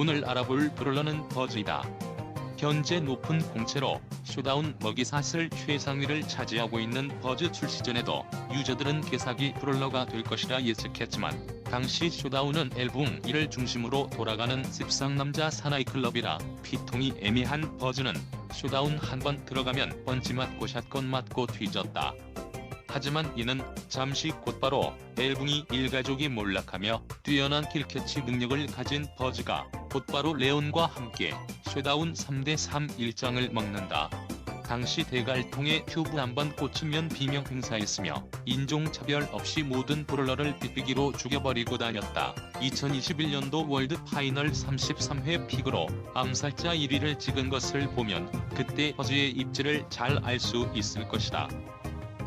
오늘 알아볼 브롤러는 버즈이다. 현재 높은 공채로 쇼다운 먹이 사슬 최상위를 차지하고 있는 버즈 출시 전에도 유저들은 개사기 브롤러가 될 것이라 예측했지만 당시 쇼다운은 앨범 1을 중심으로 돌아가는 습상남자 사나이 클럽이라 피통이 애매한 버즈는 쇼다운 한 번 들어가면 번지 맞고 샷건 맞고 뒤졌다. 하지만 이는 잠시 곧바로 앨붕이 일가족이 몰락하며 뛰어난 킬캐치 능력을 가진 버즈가 곧바로 레온과 함께 쉐다운 3대3 일장을 먹는다. 당시 대갈통에 큐브 한 번 꽂히면 비명 행사했으며 인종차별 없이 모든 브롤러를 빅비기로 죽여버리고 다녔다. 2021년도 월드 파이널 33회 픽으로 암살자 1위를 찍은 것을 보면 그때 버즈의 입지를 잘 알 수 있을 것이다.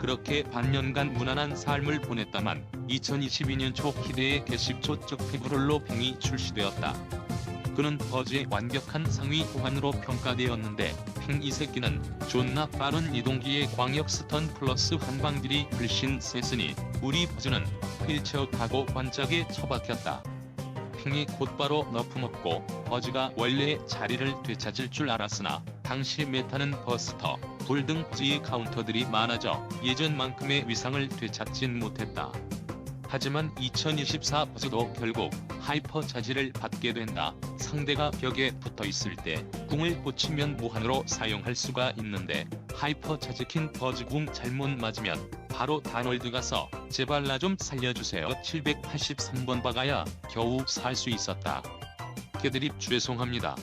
그렇게 반년간 무난한 삶을 보냈다만 2022년 초 희대의 개십초 적 페브롤로 팽이 출시되었다. 그는 버즈의 완벽한 상위 호환으로 평가되었는데 팽이 새끼는 존나 빠른 이동기의 광역 스턴 플러스 한방들이 훨씬 셌으니 우리 버즈는 휠체어 타고 관짝에 처박혔다. 팽이 곧바로 너프 먹고 버즈가 원래의 자리를 되찾을 줄 알았으나 당시 메타는 버스터, 불등 버즈의 카운터들이 많아져 예전만큼의 위상을 되찾진 못했다. 하지만 2024 버즈도 결국 하이퍼 차지를 받게 된다. 상대가 벽에 붙어 있을 때 궁을 꽂히면 무한으로 사용할 수가 있는데 하이퍼 차지킨 버즈 궁 잘못 맞으면 바로 단월드 가서 제발 나 좀 살려주세요 783번 박아야 겨우 살 수 있었다. 개드립 죄송합니다.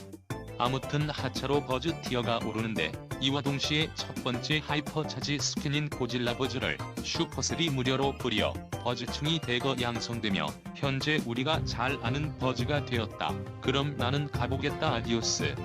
아무튼 하차로 버즈 티어가 오르는데 이와 동시에 첫 번째 하이퍼 차지 스킨인 고질라 버즈를 슈퍼슬이 무료로 뿌려 버즈층이 대거 양성되며 현재 우리가 잘 아는 버즈가 되었다. 그럼 나는 가보겠다 아디오스.